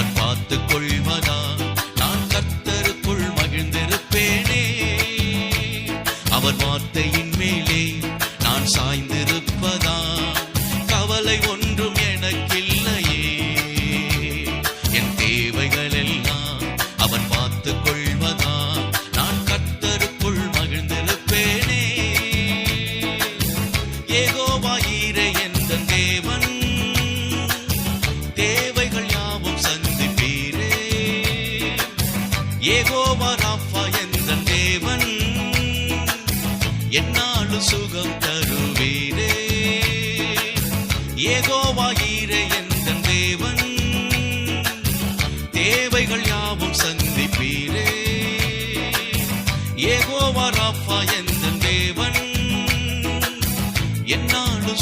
அவன் பார்த்து கொள்வதா? நான் கர்த்தருக்குள் மகிழ்ந்திருப்பேனே. அவர் வார்த்தையின் மேலே நான் சாய்ந்திருப்பதா? கவலை ஒன்றும் என் தேவைகள் எல்லாம் அவன் பார்த்து கொள்வதா? நான் கர்த்தருக்குள் மகிழ்ந்திருப்பேனே. ஏதோ ஏகோவா ராஃபா என்ற தேவன்? என்னாலும் சுகம் தருவீரே. ஏகோவா ஈரே என்ற தேவன்? தேவைகள் யாவும் சந்திப்பீரே. ஏகோவா ராஃபா என்ற தேவன்? என்னாலும்